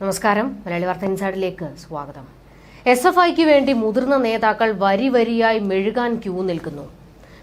നമസ്കാരം. മലയാളി വാർത്ത ഇൻസൈഡിലേക്ക് സ്വാഗതം. എസ് എഫ് ഐക്ക് വേണ്ടി മുതിർന്ന നേതാക്കൾ വരി വരിയായി മെഴുകാൻ ക്യൂ നിൽക്കുന്നു.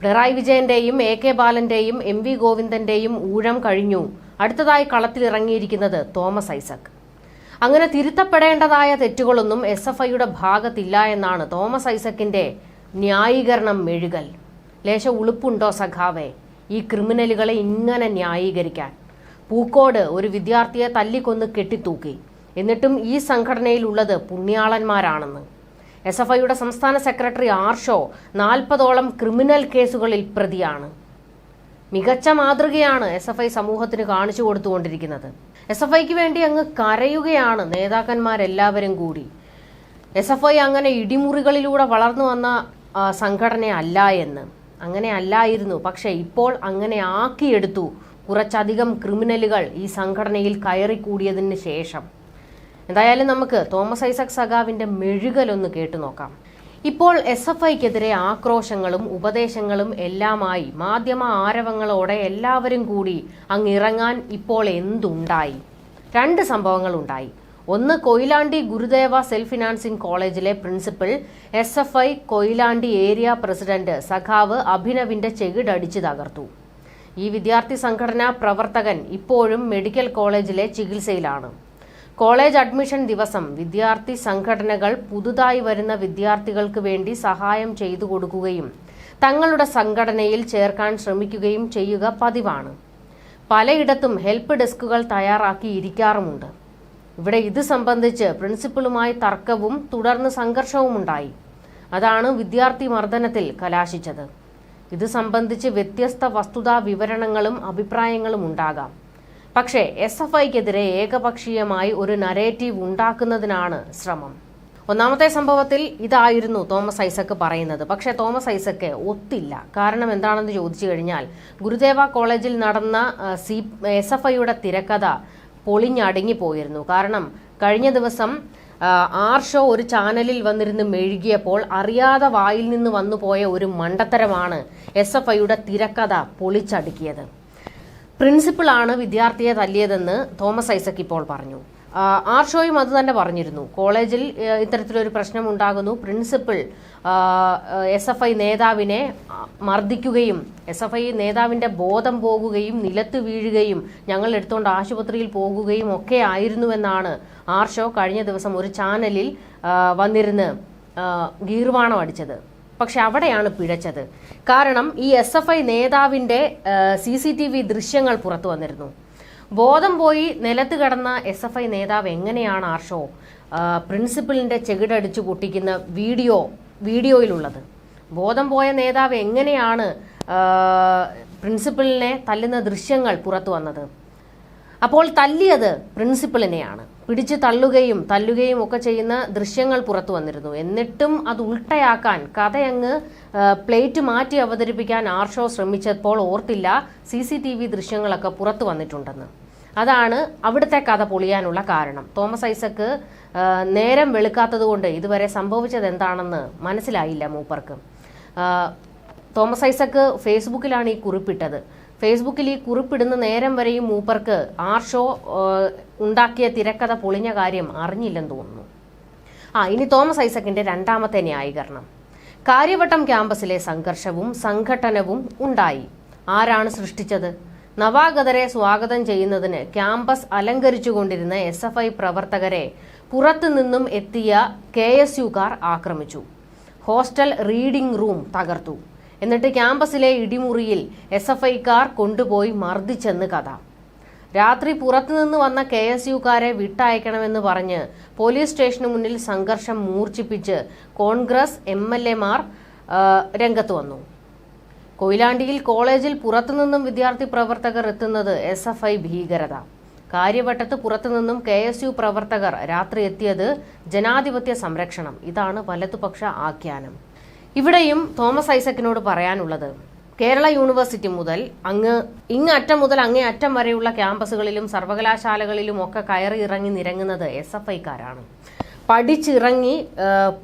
പിണറായി വിജയന്റെയും എ കെ ബാലന്റെയും എം വി ഗോവിന്ദന്റെയും ഊഴം കഴിഞ്ഞു. അടുത്തതായി കളത്തിലിറങ്ങിയിരിക്കുന്നത് തോമസ് ഐസക്. അങ്ങനെ തിരുത്തപ്പെടേണ്ടതായ തെറ്റുകളൊന്നും എസ് എഫ് ഐയുടെ ഭാഗത്തില്ല എന്നാണ് തോമസ് ഐസക്കിന്റെ ന്യായീകരണം മെഴുകൽ. ലേശ ഉളുപ്പുണ്ടോ സഖാവേ? ഈ ക്രിമിനലുകളെ ഇങ്ങനെ ന്യായീകരിക്കാൻ. പൂക്കോട് ഒരു വിദ്യാർത്ഥിയെ തല്ലിക്കൊന്ന് കെട്ടിത്തൂക്കി. എന്നിട്ടും ഈ സംഘടനയിലുള്ളത് പുണ്യാളന്മാരാണെന്ന്. എസ് എഫ് ഐയുടെ സംസ്ഥാന സെക്രട്ടറി ആർഷോ നാൽപ്പതോളം ക്രിമിനൽ കേസുകളിൽ പ്രതിയാണ്. മികച്ച മാതൃകയാണ് എസ് എഫ് ഐ സമൂഹത്തിന് കാണിച്ചു കൊടുത്തുകൊണ്ടിരിക്കുന്നത്. എസ് എഫ് ഐക്ക് വേണ്ടി അങ്ങ് കരയുകയാണ് നേതാക്കന്മാരെല്ലാവരും കൂടി. എസ് എഫ് ഐ അങ്ങനെ ഇടിമുറികളിലൂടെ വളർന്നു വന്ന സംഘടനയല്ല എന്ന്. അങ്ങനെ അല്ലായിരുന്നു. പക്ഷേ ഇപ്പോൾ അങ്ങനെ ആക്കിയെടുത്തു. കുറച്ചധികം ക്രിമിനലുകൾ ഈ സംഘടനയിൽ കയറിക്കൂടിയതിന് ശേഷം. എന്തായാലും നമുക്ക് തോമസ് ഐസക് സഖാവിന്റെ മെഴുകലൊന്ന് കേട്ടു നോക്കാം. ഇപ്പോൾ എസ് എഫ് ഐക്കെതിരെ ആക്രോശങ്ങളും ഉപദേശങ്ങളും എല്ലാമായി മാധ്യമ ആരവങ്ങളോടെ എല്ലാവരും കൂടി അങ്ങിറങ്ങാൻ ഇപ്പോൾ എന്തുണ്ടായി? രണ്ട് സംഭവങ്ങൾ ഉണ്ടായി ഒന്ന് കൊയിലാണ്ടി ഗുരുദേവ സെൽഫ് ഫിനാൻസിംഗ് കോളേജിലെ principal S F I Koyilandy area president സഖാവ് അഭിനവിന്റെ ചെകിടടിച്ച് തകർത്തു. ഈ വിദ്യാർത്ഥി സംഘടനാ പ്രവർത്തകൻ ഇപ്പോഴും മെഡിക്കൽ കോളേജിലെ ചികിത്സയിലാണ്. കോളേജ് അഡ്മിഷൻ ദിവസം വിദ്യാർത്ഥി സംഘടനകൾ പുതുതായി വരുന്ന വിദ്യാർത്ഥികൾക്ക് വേണ്ടി സഹായം ചെയ്തു കൊടുക്കുകയും തങ്ങളുടെ സംഘടനയിൽ ചേർക്കാൻ ശ്രമിക്കുകയും ചെയ്യുക പതിവാണ്. പലയിടത്തും ഹെൽപ്പ് ഡെസ്കുകൾ തയ്യാറാക്കിയിരിക്കാറുമുണ്ട്. ഇവിടെ ഇത് സംബന്ധിച്ച് പ്രിൻസിപ്പളുമായി തർക്കവും തുടർന്ന് സംഘർഷവുമുണ്ടായി. അതാണ് വിദ്യാർത്ഥി മർദ്ദനത്തിൽ കലാശിച്ചത്. ഇത് സംബന്ധിച്ച് വ്യത്യസ്ത വസ്തുതാ വിവരണങ്ങളും അഭിപ്രായങ്ങളും ഉണ്ടാകാം. പക്ഷേ എസ് എഫ് ഐക്കെതിരെ ഏകപക്ഷീയമായി ഒരു നരേറ്റീവ് ഉണ്ടാക്കുന്നതിനാണ് ശ്രമം. ഒന്നാമത്തെ സംഭവത്തിൽ ഇതായിരുന്നു തോമസ് ഐസക്ക് പറയുന്നത്. പക്ഷേ തോമസ് ഐസക്ക് ഒത്തില്ല. കാരണം എന്താണെന്ന് ചോദിച്ചു കഴിഞ്ഞാൽ ഗുരുദേവ കോളേജിൽ നടന്ന സി എസ് എഫ് ഐയുടെ തിരക്കഥ പൊളിഞ്ഞടങ്ങിപ്പോയിരുന്നു കാരണം കഴിഞ്ഞ ദിവസം ആർ ഷോ ഒരു ചാനലിൽ വന്നിരുന്ന് മെഴുകിയപ്പോൾ അറിയാതെ വായിൽ നിന്ന് വന്നുപോയ ഒരു മണ്ടത്തരമാണ് എസ് എഫ് ഐയുടെ തിരക്കഥ പൊളിച്ചടുക്കിയത്. പ്രിൻസിപ്പിളാണ് വിദ്യാർത്ഥിയെ തല്ലിയതെന്ന് തോമസ് ഐസക് ഇപ്പോൾ പറഞ്ഞു. ആർഷോയും ആർ ഷോയും അത് തന്നെ പറഞ്ഞിരുന്നു. കോളേജിൽ ഇത്തരത്തിലൊരു പ്രശ്നം ഉണ്ടാകുന്നു പ്രിൻസിപ്പിൾ എസ് എഫ് ഐ നേതാവിനെ മർദ്ദിക്കുകയും എസ് എഫ് ഐ നേതാവിന്റെ ബോധം പോകുകയും നിലത്ത് വീഴുകയും ഞങ്ങൾ എടുത്തുകൊണ്ട് ആശുപത്രിയിൽ പോകുകയും ഒക്കെ ആയിരുന്നുവെന്നാണ് ആർഷോ കഴിഞ്ഞ ദിവസം ഒരു ചാനലിൽ വന്നിരുന്ന് ഗീർവാണം അടിച്ചത്. പക്ഷെ അവിടെയാണ് പിഴച്ചത്. കാരണം ഈ എസ് എഫ് ഐ നേതാവിന്റെ സി സി ടി വി ദൃശ്യങ്ങൾ പുറത്തു വന്നിരുന്നു. ബോധം പോയി നിലത്ത് കിടന്ന എസ് എഫ് ഐ നേതാവ് എങ്ങനെയാണ് ആർഷോ പ്രിൻസിപ്പലിന്റെ ചെകിടടിച്ചു പൊട്ടിക്കുന്ന വീഡിയോ വീഡിയോയിലുള്ളത്? ബോധം പോയ നേതാവ് എങ്ങനെയാണ് പ്രിൻസിപ്പലിനെ തല്ലുന്ന ദൃശ്യങ്ങൾ പുറത്തു വന്നത്? അപ്പോൾ തല്ലിയത് പ്രിൻസിപ്പളിനെയാണ് പിടിച്ചു തള്ളുകയും തല്ലുകയും ഒക്കെ ചെയ്യുന്ന ദൃശ്യങ്ങൾ പുറത്തു വന്നിരുന്നു. എന്നിട്ടും അത് ഉൾട്ടയാക്കാൻ കഥയങ്ങ് പ്ലേറ്റ് മാറ്റി അവതരിപ്പിക്കാൻ ആർഷോ ശ്രമിച്ചപ്പോൾ ഓർത്തില്ല സി സി ടി വി ദൃശ്യങ്ങളൊക്കെ പുറത്തു വന്നിട്ടുണ്ടെന്ന്. അതാണ് അവിടുത്തെ കഥ പൊളിയാനുള്ള കാരണം. തോമസ് ഐസക്ക് നേരം വെളുക്കാത്തത് കൊണ്ട് ഇതുവരെ സംഭവിച്ചത് എന്താണെന്ന് മനസ്സിലായില്ല മൂപ്പർക്ക്. തോമസ് ഐസക്ക് ഫേസ്ബുക്കിലാണ് ഈ കുറിപ്പിട്ടത്. ഫേസ്ബുക്കിൽ ഈ കുറിപ്പിടുന്ന നേരം വരെയും മൂപ്പർക്ക് ആർ ഷോ ഏഹ്, ഉണ്ടാക്കിയ തിരക്കഥ പൊളിഞ്ഞ കാര്യം അറിഞ്ഞില്ലെന്ന് തോന്നുന്നു. ആ ഇനി തോമസ് ഐസക്കിന്റെ രണ്ടാമത്തെ ന്യായീകരണം. കാര്യവട്ടം ക്യാമ്പസിലെ സംഘർഷവും സംഘട്ടനവും ഉണ്ടായി. ആരാണ് സൃഷ്ടിച്ചത്? നവാഗതരെ സ്വാഗതം ചെയ്യുന്നതിന് ക്യാമ്പസ് അലങ്കരിച്ചുകൊണ്ടിരുന്ന എസ് എഫ് ഐ പ്രവർത്തകരെ പുറത്തുനിന്നും എത്തിയ കെ എസ് യുക്കാർ ആക്രമിച്ചു. ഹോസ്റ്റൽ റീഡിംഗ് റൂം തകർത്തു. എന്നിട്ട് ക്യാമ്പസിലെ ഇടിമുറിയിൽ എസ് എഫ് ഐക്കാർ കൊണ്ടുപോയി മർദ്ദിച്ചെന്ന് കഥ. രാത്രി പുറത്തുനിന്ന് വന്ന കെ എസ് യുക്കാരെ വിട്ടയക്കണമെന്ന് പറഞ്ഞ് പോലീസ് സ്റ്റേഷന് മുന്നിൽ സംഘർഷം മൂർച്ഛിപ്പിച്ച് കോൺഗ്രസ് എം എൽ എമാർ രംഗത്ത് വന്നു. കൊയിലാണ്ടിയിൽ കോളേജിൽ പുറത്തുനിന്നും വിദ്യാർത്ഥി പ്രവർത്തകർ എത്തുന്നത് എസ് എഫ് ഐ ഭീകരത. കാര്യവട്ടത്ത് പുറത്തുനിന്നും കെ എസ് യു പ്രവർത്തകർ രാത്രി എത്തിയത് ജനാധിപത്യ സംരക്ഷണം. ഇതാണ് വലതുപക്ഷ ആഖ്യാനം. ഇവിടെയും തോമസ് ഐസക്കിനോട് പറയാനുള്ളത് കേരള യൂണിവേഴ്സിറ്റി മുതൽ അങ്ങ് ഇങ്ങ് അറ്റം മുതൽ അങ്ങേ അറ്റം വരെയുള്ള ക്യാമ്പസുകളിലും സർവകലാശാലകളിലും ഒക്കെ കയറി ഇറങ്ങി നിരങ്ങുന്നത് എസ് എഫ് ഐക്കാരാണ്. പഠിച്ചിറങ്ങി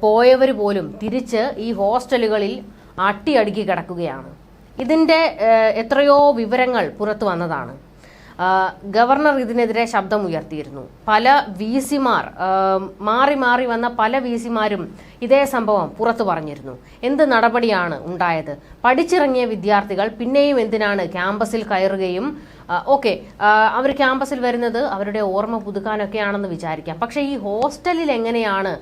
പോയവർ പോലും തിരിച്ച് ഈ ഹോസ്റ്റലുകളിൽ അട്ടിയടുക്കി കിടക്കുകയാണ്. ഇതിന്റെ എത്രയോ വിവരങ്ങൾ പുറത്തു വന്നതാണ്. ഗവർണർ ഇതിനെതിരെ ശബ്ദമുയർത്തിയിരുന്നു. പല വി സിമാർ മാറി മാറി വന്ന പല വി സിമാരും ഇതേ സംഭവം പുറത്തു പറഞ്ഞിരുന്നു. എന്ത് നടപടിയാണ് ഉണ്ടായത്? പഠിച്ചിറങ്ങിയ വിദ്യാർത്ഥികൾ പിന്നെയും എന്തിനാണ് ക്യാമ്പസിൽ കയറുകയും ഓക്കെ അവർ ക്യാമ്പസിൽ വരുന്നത് അവരുടെ ഓർമ്മ പുതുക്കാനൊക്കെയാണെന്ന് വിചാരിക്കാം. പക്ഷേ ഈ ഹോസ്റ്റലിൽ എങ്ങനെയാണ്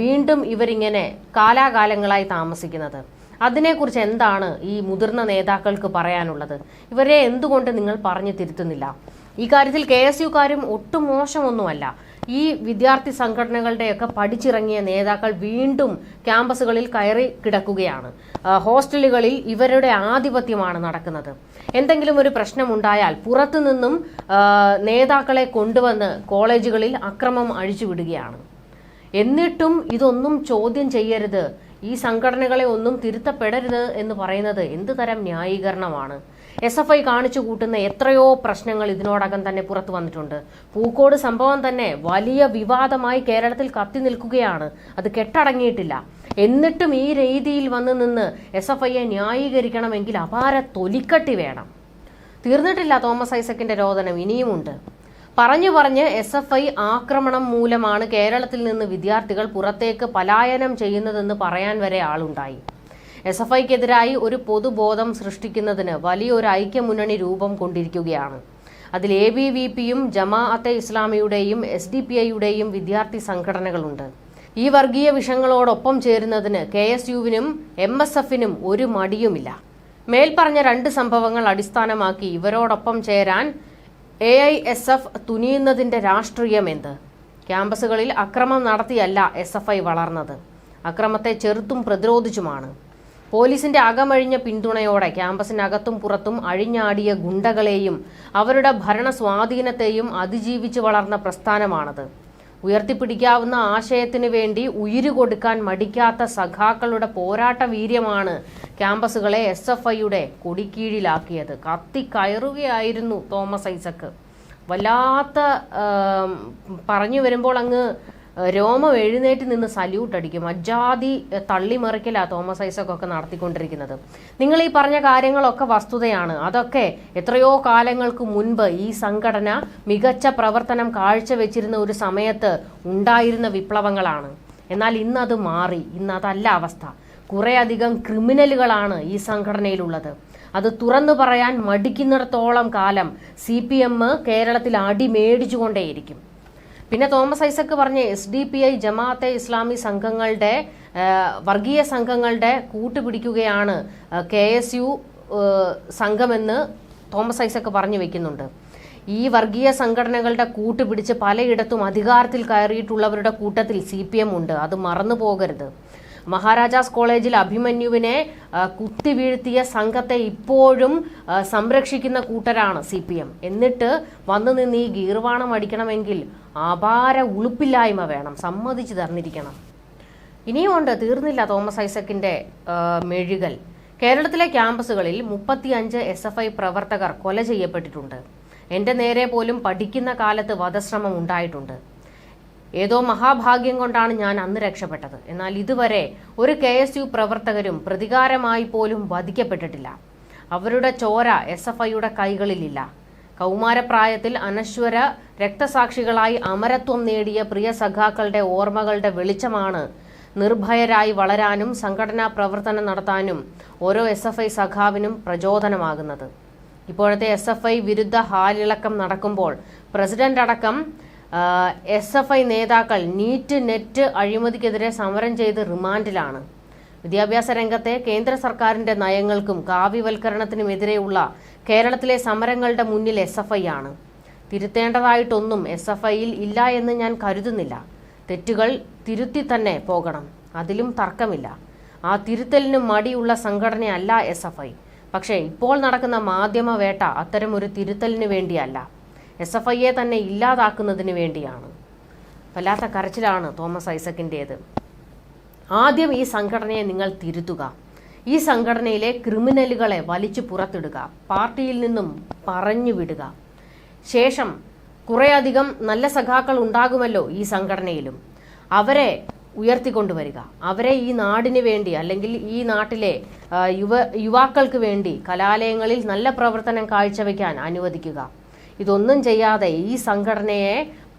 വീണ്ടും ഇവരിങ്ങനെ കാലാകാലങ്ങളായി താമസിക്കുന്നത്? അതിനെക്കുറിച്ച് എന്താണ് ഈ മുതിർന്ന നേതാക്കൾക്ക് പറയാനുള്ളത്? ഇവരെ എന്തുകൊണ്ട് നിങ്ങൾ പറഞ്ഞു തിരുത്തുന്നില്ല? ഈ കാര്യത്തിൽ കെ എസ് യുക്കാരും ഒട്ടും മോശമൊന്നുമല്ല. ഈ വിദ്യാർത്ഥി സംഘടനകളുടെയൊക്കെ പഠിച്ചിറങ്ങിയ നേതാക്കൾ വീണ്ടും ക്യാമ്പസുകളിൽ കയറി കിടക്കുകയാണ്. ഹോസ്റ്റലുകളിൽ ഇവരുടെ ആധിപത്യമാണ് നടക്കുന്നത്. എന്തെങ്കിലും ഒരു പ്രശ്നമുണ്ടായാൽ പുറത്തുനിന്നും നേതാക്കളെ കൊണ്ടുവന്ന് കോളേജുകളിൽ അക്രമം അഴിച്ചുവിടുകയാണ്. എന്നിട്ടും ഇതൊന്നും ചോദ്യം ചെയ്യരുത് ഈ സംഘടനകളെ ഒന്നും തിരുത്തപ്പെടരുത് എന്ന് പറയുന്നത് എന്ത് തരം ന്യായീകരണമാണ്? എസ് എഫ് ഐ കാണിച്ചു കൂട്ടുന്ന എത്രയോ പ്രശ്നങ്ങൾ ഇതിനോടകം തന്നെ പുറത്തു വന്നിട്ടുണ്ട്. പൂക്കോട് സംഭവം തന്നെ വലിയ വിവാദമായി കേരളത്തിൽ കത്തി നിൽക്കുകയാണ്. അത് കെട്ടടങ്ങിയിട്ടില്ല. എന്നിട്ടും ഈ രീതിയിൽ വന്ന് നിന്ന് എസ് എഫ് ഐയെ ന്യായീകരിക്കണമെങ്കിൽ അപാര തൊലിക്കട്ടി വേണം. തീർന്നിട്ടില്ല തോമസ് ഐസക്കിന്റെ രോദനം ഇനിയുമുണ്ട്. പറഞ്ഞു പറഞ്ഞ് എസ് എഫ് ഐ ആക്രമണം മൂലമാണ് കേരളത്തിൽ നിന്ന് വിദ്യാർത്ഥികൾ പുറത്തേക്ക് പലായനം ചെയ്യുന്നതെന്ന് പറയാൻ വരെ ആളുണ്ടായി. എസ് എഫ് ഐക്കെതിരായി ഒരു പൊതുബോധം സൃഷ്ടിക്കുന്നതിന് വലിയൊരു ഐക്യമുന്നണി രൂപം കൊണ്ടിരിക്കുകയാണ്. അതിൽ എ ബി വി പിയും ജമാഅത്തെ ഇസ്ലാമിയുടെയും എസ് ഡി പി ഐയുടെയും വിദ്യാർത്ഥി സംഘടനകളുണ്ട്. ഈ വർഗീയ വിഷങ്ങളോടൊപ്പം ചേരുന്നതിന് കെ എസ് യുവിനും എം എസ് എഫിനും ഒരു മടിയുമില്ല. മേൽപ്പറഞ്ഞ രണ്ട് സംഭവങ്ങൾ അടിസ്ഥാനമാക്കി ഇവരോടൊപ്പം ചേരാൻ എ ഐ എസ് എഫ് തുനിയുന്നതിന്റെ രാഷ്ട്രീയം എന്ത്? ക്യാമ്പസുകളിൽ അക്രമം നടത്തിയല്ല എസ് എഫ് ഐ വളർന്നത്. അക്രമത്തെ ചെറുത്തും പ്രതിരോധിച്ചുമാണ്. പോലീസിന്റെ അകമഴിഞ്ഞ പിന്തുണയോടെ ക്യാമ്പസിനകത്തും പുറത്തും അഴിഞ്ഞാടിയ ഗുണ്ടകളെയും അവരുടെ ഭരണ സ്വാധീനത്തെയും അതിജീവിച്ച് വളർന്ന പ്രസ്ഥാനമാണത്. ഉയർത്തിപ്പിടിക്കാവുന്ന ആശയത്തിന് വേണ്ടി ഉയിര് കൊടുക്കാൻ മടിക്കാത്ത സഖാക്കളുടെ പോരാട്ട വീര്യമാണ് ക്യാമ്പസുകളെ എസ് എഫ് ഐയുടെ കൊടിക്കീഴിലാക്കിയത് കത്തിക്കയറുകയായിരുന്നു തോമസ് ഐസക്ക്. വല്ലാത്ത പറഞ്ഞു വരുമ്പോൾ അങ്ങ് രോമം എഴുന്നേറ്റ് നിന്ന് സല്യൂട്ട് അടിക്കും. അജാതി തള്ളിമറിക്കലാ തോമസ് ഐസക്കൊക്കെ നടത്തിക്കൊണ്ടിരിക്കുന്നത്. നിങ്ങൾ ഈ പറഞ്ഞ കാര്യങ്ങളൊക്കെ വസ്തുതയാണ്. അതൊക്കെ എത്രയോ കാലങ്ങൾക്ക് മുൻപ് ഈ സംഘടന മികച്ച പ്രവർത്തനം കാഴ്ചവെച്ചിരുന്ന ഒരു സമയത്ത് ഉണ്ടായിരുന്ന വിപ്ലവങ്ങളാണ്. എന്നാൽ ഇന്നത് മാറി. ഇന്ന് അതല്ല അവസ്ഥ. കുറേയധികം ക്രിമിനലുകളാണ് ഈ സംഘടനയിലുള്ളത്. അത് തുറന്നു പറയാൻ മടിക്കുന്നിടത്തോളം കാലം സി പി എം കേരളത്തിൽ അടി മേടിച്ചുകൊണ്ടേയിരിക്കും പിന്നെ തോമസ് ഐസക് പറഞ്ഞ S D P I Jamaat-e Islami സംഘങ്ങളുടെ വർഗീയ സംഘങ്ങളുടെ കൂട്ടുപിടിക്കുകയാണ് കെ എസ് യു സംഘമെന്ന് തോമസ് ഐസക് പറഞ്ഞു വെക്കുന്നുണ്ട്. ഈ വർഗീയ സംഘടനകളുടെ കൂട്ടുപിടിച്ച് പലയിടത്തും അധികാരത്തിൽ കയറിയിട്ടുള്ളവരുടെ കൂട്ടത്തിൽ സി പി എം ഉണ്ട്. അത് മറന്നു പോകരുത്. മഹാരാജാസ് കോളേജിൽ അഭിമന്യുവിനെ കുത്തി കുത്തിവീഴ്ത്തിയ സംഘത്തെ ഇപ്പോഴും സംരക്ഷിക്കുന്ന കൂട്ടരാണ് സി പി എം. എന്നിട്ട് വന്നു നിന്ന് ഈ ഗീർവാണം അടിക്കണമെങ്കിൽ അപാര ഉളുപ്പില്ലായ്മ വേണം. സമ്മതിച്ച് തന്നിരിക്കണം. ഇനിയും ഉണ്ട് തീർന്നില്ല തോമസ് ഐസക്കിന്റെ മെഴുകൽ. കേരളത്തിലെ ക്യാമ്പസുകളിൽ മുപ്പത്തിയഞ്ച് എസ് എഫ് ഐ പ്രവർത്തകർ കൊല ചെയ്യപ്പെട്ടിട്ടുണ്ട്. എന്റെ നേരെ പോലും പഠിക്കുന്ന കാലത്ത് വധശ്രമം ഉണ്ടായിട്ടുണ്ട്. ഏതോ മഹാഭാഗ്യം കൊണ്ടാണ് ഞാൻ അന്ന് രക്ഷപ്പെട്ടത്. എന്നാൽ ഇതുവരെ ഒരു കെ എസ് യു പ്രവർത്തകരും പ്രതികാരമായി പോലും വധിക്കപ്പെട്ടിട്ടില്ല. അവരുടെ ചോര എസ് എഫ് ഐയുടെ കൈകളിലില്ല. കൗമാരപ്രായത്തിൽ അനശ്വര രക്തസാക്ഷികളായി അമരത്വം നേടിയ പ്രിയ സഖാക്കളുടെ ഓർമ്മകളുടെ വെളിച്ചമാണ് നിർഭയരായി വളരാനും സംഘടനാ പ്രവർത്തനം നടത്താനും ഓരോ എസ് എഫ് ഐ സഖാവിനും പ്രചോദനമാകുന്നത്. ഇപ്പോഴത്തെ എസ് എഫ് ഐ വിരുദ്ധ ഹാലിളക്കം നടക്കുമ്പോൾ പ്രസിഡന്റ് അടക്കം എസ് എഫ് ഐ നേതാക്കൾ നീറ്റ് നെറ്റ് അഴിമതിക്കെതിരെ സമരം ചെയ്ത് റിമാൻഡിലാണ്. വിദ്യാഭ്യാസ രംഗത്തെ കേന്ദ്ര സർക്കാരിന്റെ നയങ്ങൾക്കും കാവ്യവൽക്കരണത്തിനുമെതിരെയുള്ള കേരളത്തിലെ സമരങ്ങളുടെ മുന്നിൽ എസ് എഫ് ഐ ആണ്. തിരുത്തേണ്ടതായിട്ടൊന്നും എസ് എഫ് ഐയിൽ ഇല്ല എന്ന് ഞാൻ കരുതുന്നില്ല. തെറ്റുകൾ തിരുത്തി തന്നെ പോകണം. അതിലും തർക്കമില്ല. ആ തിരുത്തലിന് മടിയുള്ള സംഘടനയല്ല എസ് എഫ് ഐ പക്ഷേ ഇപ്പോൾ നടക്കുന്ന മാധ്യമ വേട്ട അത്തരമൊരു തിരുത്തലിന് വേണ്ടിയല്ല. എസ് എഫ് ഐയെ തന്നെ ഇല്ലാതാക്കുന്നതിന് വേണ്ടിയാണ്. വല്ലാത്ത കരച്ചിലാണ് തോമസ് ഐസക്കിന്റേത് ആദ്യം ഈ സംഘടനയെ നിങ്ങൾ തിരുത്തുക. ഈ സംഘടനയിലെ ക്രിമിനലുകളെ വലിച്ചു പുറത്തിടുക. പാർട്ടിയിൽ നിന്നും പറഞ്ഞു വിടുക. ശേഷം കുറേയധികം നല്ല സഖാക്കൾ ഉണ്ടാകുമല്ലോ ഈ സംഘടനയിലും. അവരെ ഉയർത്തിക്കൊണ്ടുവരിക. അവരെ ഈ നാടിന് വേണ്ടി അല്ലെങ്കിൽ ഈ നാട്ടിലെ യുവ യുവാക്കൾക്ക് വേണ്ടി കലാലയങ്ങളിൽ നല്ല പ്രവർത്തനം കാഴ്ചവെക്കാൻ അനുവദിക്കുക. ഇതൊന്നും ചെയ്യാതെ ഈ സംഘടനയെ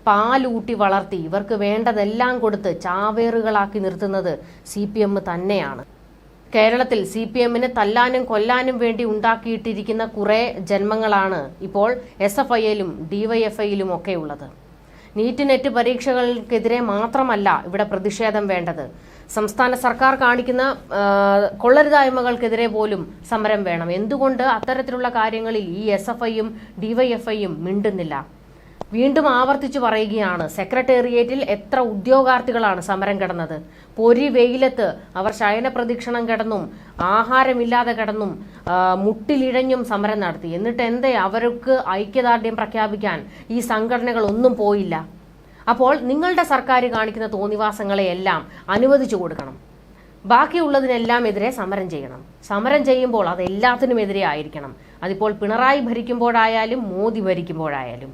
പാലൂട്ടി വളർത്തി ഇവർക്ക് വേണ്ടതെല്ലാം കൊടുത്ത് ചാവേറുകളാക്കി നിർത്തുന്നത് സി പി എം തന്നെയാണ്. കേരളത്തിൽ സി പി എമ്മിന് തല്ലാനും കൊല്ലാനും വേണ്ടി ഉണ്ടാക്കിയിട്ടിരിക്കുന്ന കുറെ ജന്മങ്ങളാണ് ഇപ്പോൾ എസ് എഫ് ഐയിലും ഡിവൈഎഫ്ഐയിലും ഒക്കെ ഉള്ളത്. നീറ്റ് നെറ്റ് പരീക്ഷകൾക്കെതിരെ മാത്രമല്ല ഇവിടെ പ്രതിഷേധം വേണ്ടത്. സംസ്ഥാന സർക്കാർ കാണിക്കുന്ന കൊള്ളരുതായ്മകൾക്കെതിരെ പോലും സമരം വേണം. എന്തുകൊണ്ട് അത്തരത്തിലുള്ള കാര്യങ്ങളിൽ ഈ എസ് എഫ് ഐയും ഡിവൈഎഫ്ഐയും മിണ്ടുന്നില്ല? വീണ്ടും ആവർത്തിച്ചു പറയുകയാണ്. സെക്രട്ടേറിയറ്റിൽ എത്ര ഉദ്യോഗാർത്ഥികളാണ് സമരം കിടന്നത്? പൊരി വെയിലത്ത് അവർ ശയന പ്രദീക്ഷണം കിടന്നും ആഹാരമില്ലാതെ കിടന്നും മുട്ടിലിഴഞ്ഞും സമരം നടത്തി. എന്നിട്ട് എന്തേ അവർക്ക് ഐക്യദാർഢ്യം പ്രഖ്യാപിക്കാൻ ഈ സംഘടനകൾ ഒന്നും പോയില്ല. അപ്പോൾ നിങ്ങളുടെ സർക്കാർ കാണിക്കുന്ന തോന്നിവാസങ്ങളെയെല്ലാം അനുവദിച്ചു കൊടുക്കണം. ബാക്കിയുള്ളതിനെല്ലാം എതിരെ സമരം ചെയ്യണം. സമരം ചെയ്യുമ്പോൾ അത് എല്ലാത്തിനും എതിരെ ആയിരിക്കണം. അതിപ്പോൾ പിണറായി ഭരിക്കുമ്പോഴായാലും മോദി ഭരിക്കുമ്പോഴായാലും.